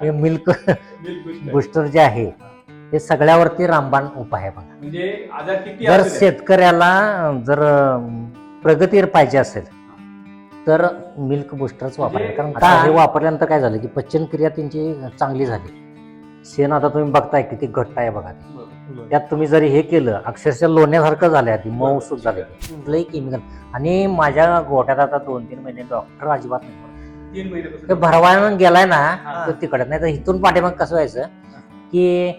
हे milk booster. जे आहे हे सगळ्यावरती रामबाण उपाय आहे बघा. म्हणजे आजार किती जर असू द्या. शेतकऱ्याला जर प्रगती पाहिजे असेल तर मिल्क बुस्टरच म्हणजे कारण आता हे वापरल्यानंतर काय झालं की पचन क्रिया त्यांची चांगली झाली. शेण आता तुम्ही बघताय किती घट्ट आहे बघा ते. त्यात तुम्ही जरी हे केलं अक्षरशः लोण्यासारखं झालं आधी मऊ सुद्ध झाले लई केमिकल आणि माझ्या गोट्यात आता दोन तीन महिने डॉक्टर अजिबात नाही. तीन ते महिन्यापासून भरवायला गेलाय ना हा. तर तिकडे. नाही तर इथून पाठीमाग कसं व्हायचं की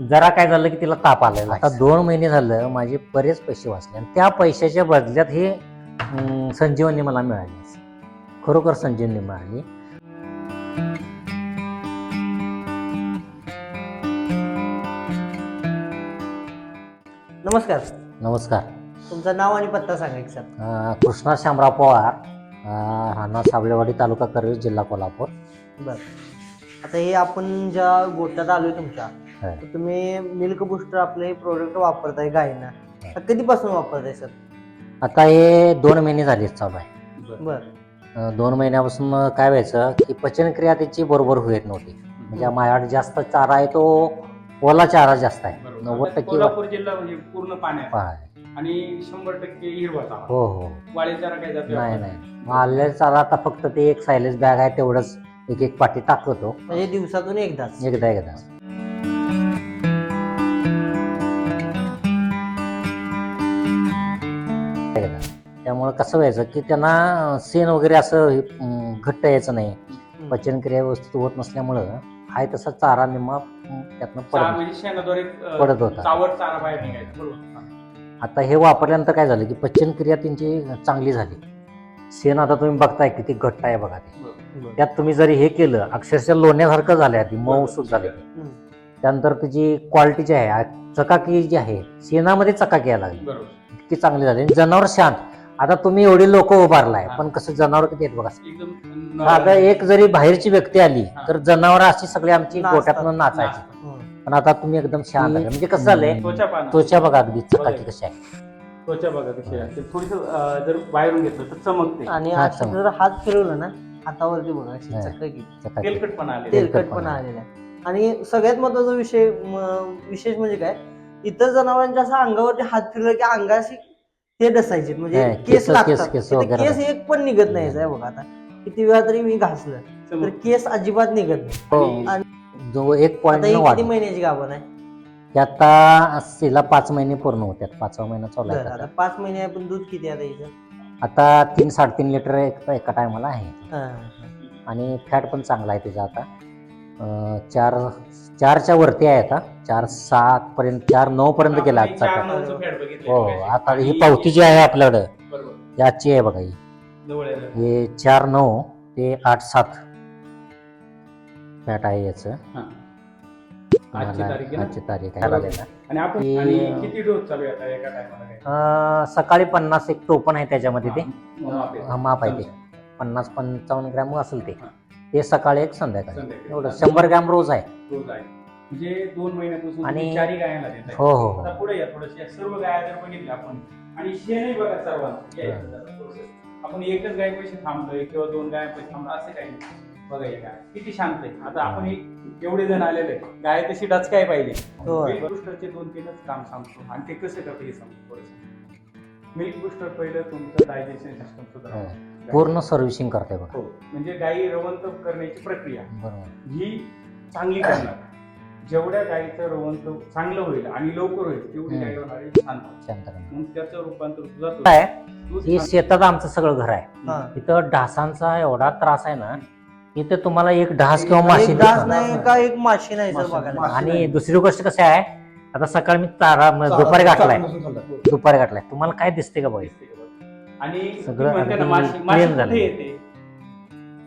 जरा काय झालं की तिला ताप आलेला. आता दोन महिने झालं माझे बरेच पैसे वाचले आणि त्या पैशाच्या बदल्यात हे अं, संजीवनी मला मिळाली. खरोखर संजीवनी मिळाली. नमस्कार. नमस्कार. तुमचं नाव आणि पत्ता सांगा एक सर अं, कृष्णा शामराव पवार. अं, राहणार साबळेवाडी तालुका करवीर जिल्हा कोल्हापूर. बर. आता हे आपण ज्या गोट्यात आलोय तुमच्या हा. तर तुम्ही मिल्क बुस्टर आपलं हे प्रोडक्ट वापरताय गायींना. तर कधीपासून वापरताय सर? आता हे दोन महिने झाले चालू आहे. बरं. अं, दोन महिन्यापासून काय व्हायचं की पचनक्रिया त्याची बरोबर होत नव्हती. म्हणजे माझ्याकडे जास्त चारा आहे तो ओला चारा जास्त आहे. नव्वद टक्के कोल्हापूर जिल्हा म्हणजे पूर्ण पाण्यात. आणि शंभर टक्के हिरवा चारा. हो हो. काय जातो नाही नाही. आलेला चारा आता फक्त ते एक सायलेज बॅग आहे तेवढंच एक एक पाठी टाकतो म्हणजे दिवसातून एकदाच. एकदा एकदा. एकदा त्यामुळे कसं व्हायचं की त्यांना सेन वगैरे असं हे, अं, घट्ट यायचं नाही. पचनक्रिया व्यवस्थित होत नसल्यामुळं हाय तसा चारा निम्मा अं, त्यातनं चारा पडत म्हणजे शेणाद्वारे अं, पडत होता. चावट चारा बाहेर निघायचा. बरोबर आता हे वापरल्यानंतर काय झालं की पचनक्रिया त्यांची चांगली झाली शेण आता तुम्ही बघताय किती घट्ट आहे बघा ते. त्यात तुम्ही जरी हे केलं अक्षरशः लोण्यासारखं झाले आधी मऊ सुद्ध झाले. त्यानंतर त्याची क्वालिटी जी आहे चकाकी जी आहे शेणामध्ये चकाकी यायला लागली इतकी चांगली झाली आणि जनावर शांत आता तुम्ही एवढी लोक उभारलाय. पण कसं जनावर किती आहेत बघा एकदम आता एक जरी बाहेरची व्यक्ती आली. तर जनावर अशी सगळी आमची. गोट्यातनं नाचायची. पण आता तुम्ही एकदम शांत आहे. म्हणजे कसं झालंय त्वचा पाना त्वचा बघा अगदी चकाकी कशी आहे. त्वचा बघा कशी आहे. थोडस जर बाहेरून घेतलं तर चमकते. आणि हा. जर हात फिरवला ना हातावरती बघा अशी हा. चकाकी चकाकी तेलकटपणा आले तेल- तेलकटपणा आलेला आहे. आणि सगळ्यात महत्त्वाचा विषय म- विशेष म्हणजे काय इतर जनावरांच्या असं अंगावरती हात फिरलं की अंगाशी हे डसायचे. म्हणजे हा, केस केस- लागतात. केस- केस इथं वगैरे केस एक पण निघत नाही साहेब बघा आता. किती वेळा तरी मी घासलं तर चमक- केस अजिबात निघत नाही. हो. आणि जो एक पॉईंट आता ही किती वाढ. महिन्याची गाभण आहे? आता तिला पाच महिने पूर्ण होत्यात. पाचवा महिना चालू आहे आता. आता पाच महिने आहे पण दूध किती आता हिचं? आता तीन साडेतीन लिटर एक एका टायमाला आहे. हा. आणि फॅट पण चांगला आहे तिचा आता. अं, चार चारच्या वरती आहे आता. चार सात पर्यंत चार नऊ पर्यंत गेला आपण आजचा चार फॅट. नऊचं फॅट बघितलंय हो. आता ही पावती जी आहे आपल्याकडं बरोबर. आजची आहे बघा ही. जवळ आहे. हे चार नऊ ते आठ सात. फॅट आहे याचं. आजची तारीख आहे? आजची तारीख. आणि आपण की- आणि किती डोस चालू आहे आता एका टायमाला काय अं, सकाळी पन्नास एक टोपण आहे त्याच्यामध्ये ते. हा, माप आहे. हा, माप आहे ते. पन्नास पंचावन्न ग्रॅम असेल ते. ते सकाळी एक संध्याकाळी. संध्याकाळी. एवढं शंभर ग्रॅम रोज आहे. रोज आहे. म्हणजे दोन महिन्यापासून आणि- तुम्ही चारही गायांना देताय. हो हो हो. आता पुढे या थोडस सर्व गाया जर बघितल्या आपण. आणि शेणही बघा सर्वांना. या इथं जरा थोडंसं. आपण एकच थांबतोय किंवा दोन थांबतो असं काही नाही. बघा हे गाय किती शांत आहे. आता आपण हे. एवढे जण आलेले आहे. गाय तशी डचकाय पाहिजे हो. मिल्क बुस्टरचे दोन तीनच काम सांगतो. आणि ते कसं करतं हे सांगतो मिल्क बुस्टर पहिलं तुमचं डायजेशन सिस्टम सुद्धा हो. पूर्ण सर्व्हिसिंग करते बघा. हो. म्हणजे गायी रवंत करण्याची प्रक्रिया. बरोबर. ही चांगली करणार. जेवढ्या गायीचं रवंत चांगलं होईल आणि लवकर होईल तेवढी. गाय होणार शांत. मग त्याचं रूपांतर दुधात काय? दूध ही शांत- शेतात आमचं सगळं घर आहे. हा. इथं डासांचा एवढा त्रास आहे ना इथे तुम्हाला एक डास किंवा एक माशी डास दिसणार नाही का एक माशी नाही सर माशी- बघायला माशी. आणि दुसरी गोष्ट कशी आहे आता सकाळी मी तारा दुपारी गाठलाय दुपारी गाठलाय तुम्हाला काय दिसते का बघ बघ. आणि सगळं तुम्ही म्हणता ना अगदी माशी झालं. कुठे येते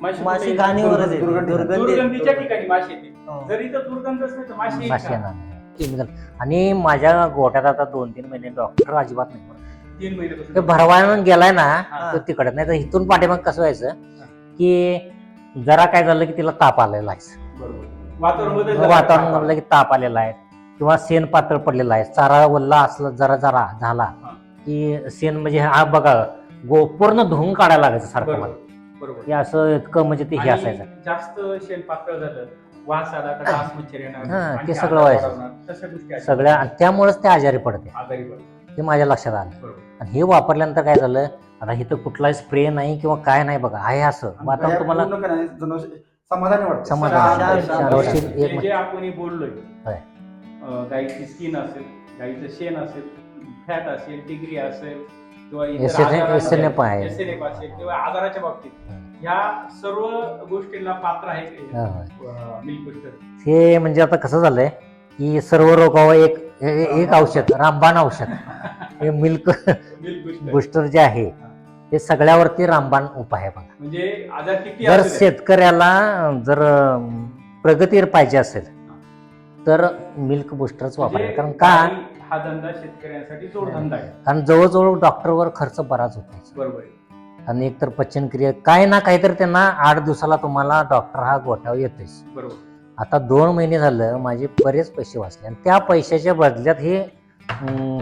माशी माशी कुठे येते? घाणीवरच येते. दुर्गंधी- दुर्गंधी- दुर्गंधीच्या ठिकाणी माशी येते हो. जरी तर दुर्गंध असले तर माशी येईल माशी का? येणार केमिकल आणि माझ्या गोट्यात आता दोन तीन महिने डॉक्टर अजिबात नाही तीन ते भरवायला गेलाय ना हा. तर तिकडे नाही तर इथून पाठीमाग कसं व्हायचं की जरा काय झालं की तिला ताप आलेला आहे. बरोबर वातावरण म्हणलं की ताप आलेला आहे. किंवा शेण पातळ पडलेला आहे. चारा वल्ला असला जरा जरा झाला. की शेण म्हणजे हा बघा गो पूर्ण धुवून काढायला लागायचं सारखं मला. बरोबर. हे असं इतकं म्हणजे ते हे आणि असायचं. जास्त शेण पातळ झालं वास आला तर डास मच्छर येणार हा, ते सगळं आजार व्हायचं. वाढवणार. तशा गोष्टी आहेत. सगळ्या आणि त्यामुळेच ते आजारी पडते. आजारी पडतात हे माझ्या लक्षात आलं बरोबर आणि हे वापरल्यानंतर काय झालं आता इथं कुठलाही स्प्रे नाही किंवा काय नाही बघा आहे असं वातावरण तुम्हाला पूर्ण काय नाही, जणू समाधानी वाटतं समाधान शांत, वाटतं. शांत. वर्षी जे एक जे आपण बोललोय होय. अं, गाईची स्किन असेल गाईचं शेण असेल फॅट असेल टिगरी असेल किंवा इतर SNF आजार असेल, SNF आहे. SNF असेल किंवा आजाराच्या बाबतीत ह्या सर्व गोष्टींना पात्र आहे हा. मिल्क हे म्हणजे आता कसं झालंय की सर्व रोगावर एक ए- एक औषध रामबाण औषध. हे मिल्क बुस्टर जे आहे ते सगळ्यावरती रामबाण उपाय आहे बघा. म्हणजे जर शेतकऱ्याला जर अं, प्रगती पाहिजे असेल तर मिल्क बुस्टरच म्हणजे वापरायचं कारण का? हा धंदा शेतकऱ्यांसाठी जोडधंदा आहे. कारण जवळजवळ डॉक्टरवर खर्च बराच होतो बरोबर आहे. आणि एकतर पचनक्रिया काय ना काहीतरी त्यांना आठ दिवसाला तुम्हाला डॉक्टर हा गोठ्यावर येतोच बरोबर. आता दोन महिने झालं माझे बरेच पैसे वाचले आणि त्या पैशाच्या बदल्यात हे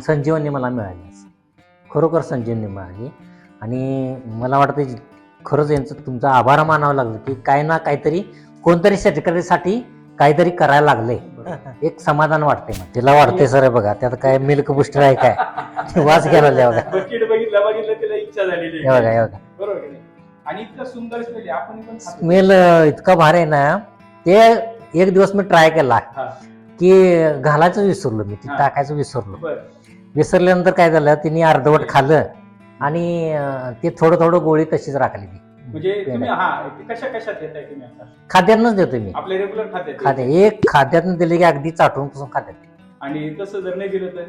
संजीवनी मला मिळाली. खरोखर संजीवनी मिळाली. आणि मला वाटतं जी- खरंच यांचं तुमचा आभार मानावं लागलं की काय ना काहीतरी कोणतरी शेतकऱ्यासाठी काहीतरी करायला लागले बरोबर. एक समाधान वाटते मग तिला वाटते सर बघा त्यात काय मिल्क बुस्टर आहे काय? वास घ्यायला बघा बकेट बघितलं बघितलं तिला इच्छा झालेली बघा बघा. बरोबर की नाही? आणि इतकं सुंदर स्मेल आपण पण खातो. स्मेल इतका भारी आहे ना ते एक दिवस मी ट्राय केला हा. की घालायचं विसरलो मी ती हा. टाकायचं विसरलो. बरं. विसरल्यानंतर काय झालं तिने अर्धवट खाल्लं आणि अं, ते थोडं थोडं गोळी तशीच राखली ती म्हणजे तुम्ही हा ते कशा कशात देताय तुम्ही आता? खाद्यातनच देतो मी. आपले रेग्युलर खाते खाद्य. एक खाद्यातनं दिले की अगदी चाटून पुसून खात्यात आणि तसं जर नाही दिलं तर?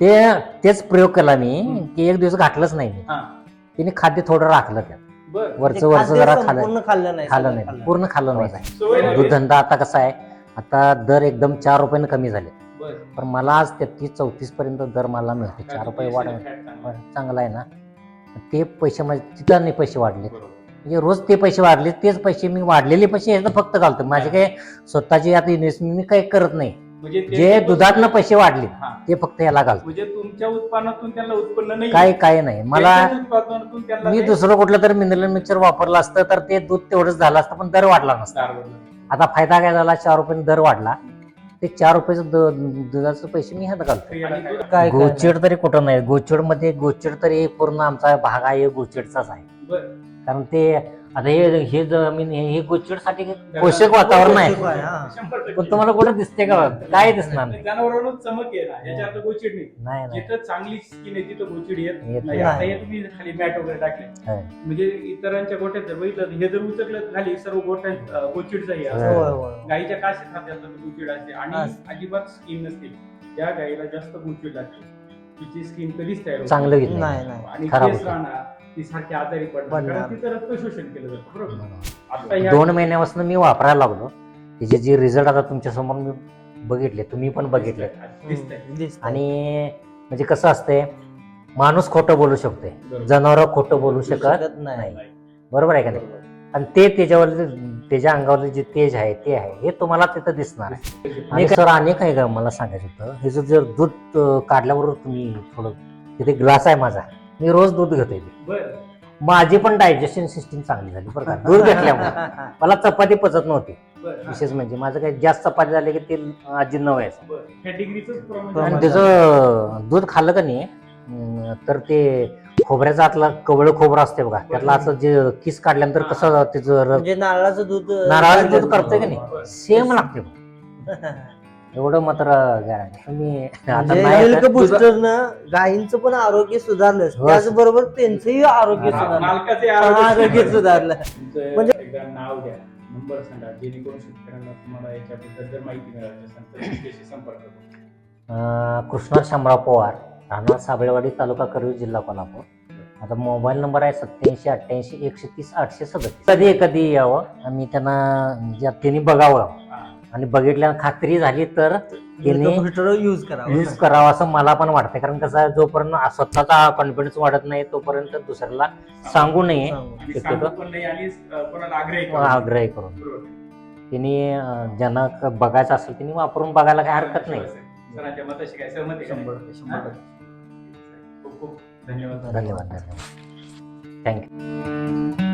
ते तेच प्रयोग केला मी हम्म. की एक दिवस घातलंच नाही मी. हा. तिने खाद्य थोडं राखलं त्यात. वरचं वरचं जरा खाल्लं पूर्ण खाल्लं नाही खाल्लं नाही. पूर्ण खाल्लं नाही. दूध. धंदा आता कसा आहे? आता दर एकदम चार रुपयाने कमी झाले. पण मला आज तेहतीस चौतीस पर्यंत दर मला मिळतो. चार रुपये वाढ चांगला आहे ना? ते पैसे माझे तिथं नाही पैसे वाढले. म्हणजे रोज ते पैसे वाढले तेच पैसे मी वाढलेले पैसे फक्त घालतो. माझे काय? स्वतःची आता इन्व्हेस्टमेंट मी काही करत नाही. म्हणजे ते- जे दुधातनं पैसे वाढले हा. ते फक्त याला घालतो. म्हणजे तुमच्या उत्पन्नातून त्यांना उत्पन्न नाही. काय काय नाही. मला त्यांच्याच उत्पादनातून त्यांना मी ते दुसरं कुठलं तरी मिनरल मिक्सर वापरलं असतं तर ते दूध तेवढंच झालं असतं पण दर वाढला नसता. आता फायदा काय झाला? चार रुपये दर वाढला. ते चार रुपयाचं द- दुधाचं पैसे मी ह्यात घालतो. काय काय गोचिड तरी कुठं नाही. गोचिडमध्ये गोचिड तरी पूर्ण आमचा भाग आहे गोचिडचाच आहे. बर. कारण ते आता हे हे जमीन हे हे गोचिडसाठी पोषक वातावरण आहे हा. शंभर टक्के. पण तुम्हाला कुठं दिसते का काय दिसणार नाही जनावरांवरच चमक आहे ना याच्यात गोचिड नाही नाही नाही जिथं चांगली स्किन आहे तिथं गोचिड येत येत नाही नाही. आता हे तुम्ही खाली मॅट वगैरे टाकले होय. म्हणजे इतरांच्या गोठ्यात जर बघितलं हे जर उचकलं खाली सर्व गोठ्यात अं, गोचिडचं हे असं. होय, होय. गाईच्या काशीत खाते असतात गोचिड असते आणि हा. अजिबात स्किन नसते त्या गाईला जास्त गोचिड लागते तिची स्किन कधीच तयार होत चांगलं घेतलं नाही नाही आणि खराब केस होते. राहणार ती सारखी आजारी पडणार पडणार. कारण तिथं रक्त शोषण केलं जातं बरोबर? आता ह्या दोन महिन्यापासून मी वापरायला लागलो. त्याचे जे रिझल्ट आता तुमच्यासमोर मी बघितले तुम्ही पण बघितले. दिसतंय दिसतंय. आणि म्हणजे कसं असतंय माणूस खोटं बोलू शकते बरोबर. जनावर खोटं बोलू शकत शकत नाही. नाही. बरोबर आहे का नाही? आणि ते त्याच्यावर त्याच्या अंगावर जे तेज आहे ते आहे हे तुम्हाला तिथं दिसणार आहे. आणि सर अनेक आहे का मला सांगायचं होतं हे जर जर दूध अं, काढल्याबरोबर तुम्ही थोडं तिथे ग्लास आहे माझा. मी रोज दूध घेतोय. माझी पण डायजेशन सिस्टीम चांगली झाली बरं का. दूध घेतल्यामुळे. मला चपाती पचत नव्हती. विशेष म्हणजे माझं काही जास्त चपाती झाली की ते अजिन्न व्हायचं आणि त्याचं दूध खाल्लं का नाही तर ते खोबऱ्याचा आतला कवळ खोबरं असते बघा. त्यातलं असं जे किस काढल्यानंतर कसं त्याचं म्हणजे नारळाचं दूध नारळाचं दूध करतोय का. नाही? सेम लागते एवढं मात्र गॅरंटी तुम्ही आता म्हणजे नाही मिल्क आता- बुस्टरनं गायींचं पण आरोग्य सुधारलं हो. त्याचबरोबर त्यांचंही आरोग्य सुधारलं मालकाचे आरोग्य सुधारलं म्हणजे- एकदा नाव द्या नंबर सांगा. जेणेकरून शेतकऱ्यांना तुम्हाला याच्याबद्दल जर माहिती मिळाली असेल तर तुमच्याशी संपर्क करू. अं, कृष्णा शामराव पवार राहणार साबळेवाडी तालुका करवीर जिल्हा कोल्हापूर. आता मोबाईल नंबर आहे सत्याऐंशी अठ्ठ्याऐंशी एकशे तीस आठशे सदतीस. कधी कधी यावं आणि त्यांना म्हणजे त्यांनी बघावं. आणि बघितल्यानं खात्री झाली तर त्यांनी यूज करा यूज करावा असं मला पण वाटतं कारण कसं आहे, जोपर्यंत स्वतःचा कॉन्फिडन्स वाढत नाही तोपर्यंत दुसऱ्याला सांगू नये. आग्रह करू. आग्रह करून अं, ज्यांना क- बघायचं असेल त्यांनी वापरून बघायला काही हरकत नाही. सरांच्या मताशी काय? सहमती आहे का? शंभर नाही? शंभर? टक्के. खूप खूप धन्यवाद. धन्यवाद धन्यवाद. थँक्यू